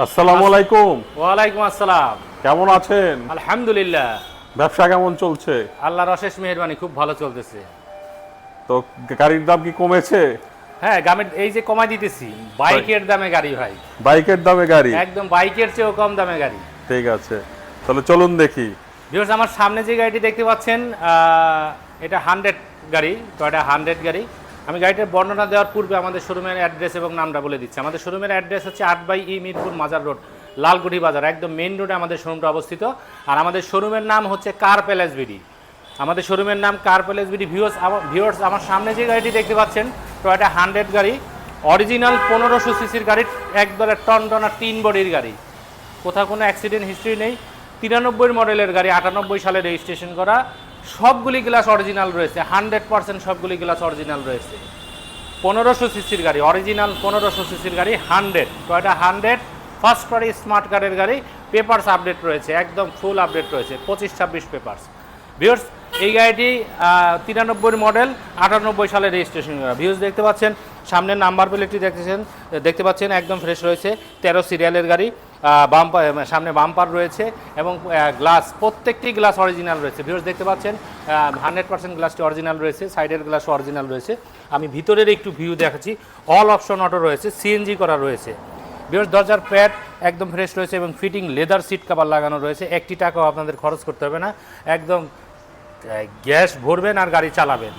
আসসালামু আলাইকুম। ওয়ালাইকুম আসসালাম। কেমন আছেন? আলহামদুলিল্লাহ। ব্যবসা কেমন চলছে? আল্লাহর অশেষ মেহরবানি খুব ভালো চলতেছে। তো গাড়ির দাম কি কমেছে? হ্যাঁ গামের এই যে কমাই দিতেছি বাইকের দামে গাড়ি ভাই। বাইকের দামে গাড়ি? একদম বাইকের চেয়েও কম দামে গাড়ি। ঠিক আছে। তাহলে চলুন দেখি। ভিউয়ার্স আমার সামনে যে গাড়িটি দেখতে পাচ্ছেন এটা হান্ড্রেড গাড়ি টয়টা হান্ড্রেড গাড়ি। আমি গাড়িটার বর্ণনা দেওয়ার পূর্বে আমাদের শোরুমের অ্যাড্রেস এবং নামটা বলে দিচ্ছি। আমাদের শোরুমের অ্যাড্রেস হচ্ছে আট বাই ই মিরপুর মাজার রোড লালকুঠি বাজার, একদম মেইন রোডে আমাদের শোরুমটা অবস্থিত। আর আমাদের শোরুমের নাম হচ্ছে কার প্যালেস বিডি। আমাদের শোরুমের নাম কার প্যালেস বিডি। আমার ভিউয়ার্স, আমার সামনে যে গাড়িটি দেখতে পাচ্ছেন টয়টা হান্ড্রেড গাড়ি। অরিজিনাল পনেরোশো সিসির গাড়ি, একবারে টন টনা তিন বডির গাড়ি। কোথাও কোনো অ্যাক্সিডেন্ট হিস্ট্রি নেই। তিরানব্বই মডেলের গাড়ি, আটানব্বই সালে রেজিস্ট্রেশন করা। সবগুলি গ্লাস অরিজিনাল রয়েছে, হান্ড্রেড পার্সেন্ট সবগুলি গ্লাস অরিজিনাল রয়েছে। পনেরোশো সিসির গাড়ি, অরিজিনাল পনেরোশো সিসির গাড়ি, hundred. Toyota hundred, first party smart কার্ডের গাড়ি, পেপারস আপডেট রয়েছে, একদম ফুল আপডেট রয়েছে, পঁচিশ ছাব্বিশ পেপারস। ভিউর্স এই গাড়িটি তিরানব্বই মডেল, আটানব্বই সালে রেজিস্ট্রেশন করা। ভিউজ দেখতে পাচ্ছেন, সামনের নাম্বার প্লেটটি দেখতেছেন, দেখতে পাচ্ছেন, একদম ফ্রেশ রয়েছে, তেরো সিরিয়ালের গাড়ি। বাম্পার সামনে বাম্পার রয়েছে এবং গ্লাস প্রত্যেকটি গ্লাস অরিজিনাল রয়েছে। ভিউর্স দেখতে পাচ্ছেন হান্ড্রেড পার্সেন্ট গ্লাসটি অরিজিনাল রয়েছে সাইডের গ্লাস অরিজিনাল রয়েছে। আমি ভিতরের একটু ভিউ দেখাচ্ছি অল অপশন অটো রয়েছে সিএনজি করা রয়েছে। বিয়স দরজার প্যাড একদম ফ্রেশ রয়েছে এবং ফিটিং লেদার সিট কাভার লাগানো রয়েছে। একটি টাকাও আপনাদের খরচ করতে হবে না। একদম গ্যাস ভরবেন আর গাড়ি চালাবেন।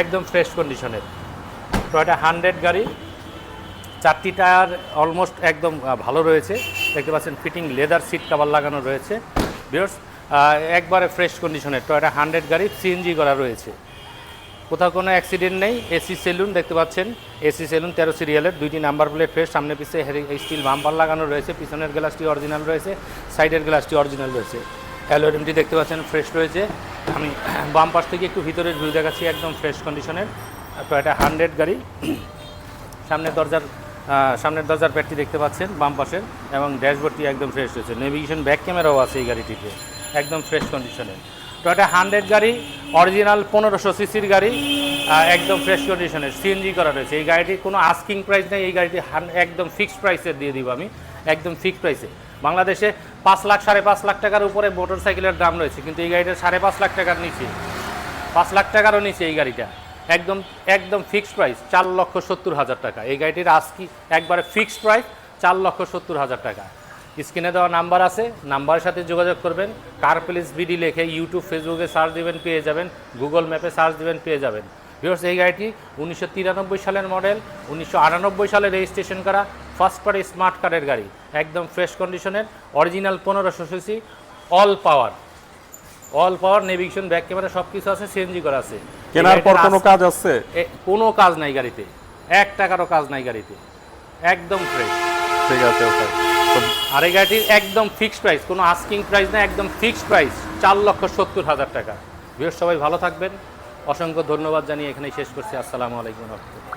একদম ফ্রেশ কন্ডিশনের টয়টা হান্ড্রেড গাড়ি। চারটি টায়ার অলমোস্ট একদম ভালো রয়েছে। দেখতে পাচ্ছেন ফিটিং লেদার সিট কাভার লাগানো রয়েছে। বিয়স একবারে ফ্রেশ কন্ডিশনের টয়টা হান্ড্রেড গাড়ি সিএনজি করা রয়েছে। কোথাও কোনো অ্যাক্সিডেন্ট নেই। এসি সেলুন দেখতে পাচ্ছেন। এসি সেলুন তেরো সিরিয়ালের দুইটি নাম্বার প্লেট ফ্রেশ সামনে পিছে স্টিল বাম্পার লাগানো রয়েছে। পিছনের গ্লাসটি অরিজিনাল রয়েছে। সাইডের গ্লাসটি অরিজিনাল রয়েছে। অ্যালোরিমটি দেখতে পাচ্ছেন ফ্রেশ রয়েছে। আমি বাম পাশ থেকে একটু ভিতরের ভিউ দেখাচ্ছি, একদম ফ্রেশ কন্ডিশনের এটা হান্ড্রেড গাড়ি। সামনের দরজার সামনের দরজার প্যাডটি দেখতে পাচ্ছেন, বাম পাশের, এবং ড্যাশবোর্ডটি একদম ফ্রেশ রয়েছে নেভিগেশন ব্যাক ক্যামেরাও আছে এই গাড়িটিতে, একদম ফ্রেশ কন্ডিশনের তো এটা হান্ড্রেড গাড়ি অরিজিনাল পনেরোশো সিসির গাড়ি একদম ফ্রেশ কন্ডিশনের সিএনজি করা রয়েছে। এই গাড়িটির কোনো আস্কিং প্রাইস নেই, এই গাড়িটি একদম ফিক্সড প্রাইসে দিয়ে দিব আমি, একদম ফিক্সড প্রাইসে বাংলাদেশে পাঁচ লাখ, সাড়ে পাঁচ লাখ টাকার উপরে মোটর সাইকেলের দাম রয়েছে, কিন্তু এই গাড়িটা সাড়ে পাঁচ লাখ টাকার নিচে, পাঁচ লাখ টাকারও নিচে এই গাড়িটা। একদম একদম ফিক্সড প্রাইস চার লক্ষ সত্তর হাজার টাকা। এই গাড়িটির আজকি একবারে ফিক্সড প্রাইস চার লক্ষ সত্তর হাজার টাকা। স্ক্রিনে দেওয়া নাম্বার আছে, নাম্বারের সাথে যোগাযোগ করবেন। কার প্লেস বিডি লেখে ইউটিউব ফেসবুকে সার্চ দিবেন, পেয়ে যাবেন। গুগল ম্যাপে সার্চ দিবেন, পেয়ে যাবেন। ভিউর্স এই গাড়িটি উনিশশো তিরানব্বই সালের মডেল উনিশশো আটানব্বই সালে রেজিস্ট্রেশন করা ফার্স্ট পার্টি স্মার্ট কার্ডের গাড়ি। একদম ফ্রেশ কন্ডিশনের অরিজিনাল পনেরোশো CC all power all power navigation back camera সব কিছু আছে সিএনজি করা আছে। কেনার পর কোনো কাজ আছে? কোনো কাজ নাই গাড়িতে। এক টাকারও কাজ নাই গাড়িতে। একদম ফ্রেশ ঠিক আছে ওকে। আর এই গাড়িটির একদম ফিক্সড প্রাইস কোনো আস্কিং প্রাইস না একদম ফিক্সড প্রাইস চার লক্ষ সত্তর হাজার টাকা। বৃহস্পতি সবাই ভালো থাকবেন। অসংখ্য ধন্যবাদ জানিয়ে এখানেই শেষ করছি। আসসালামু আলাইকুম রহমতুল্লাহ।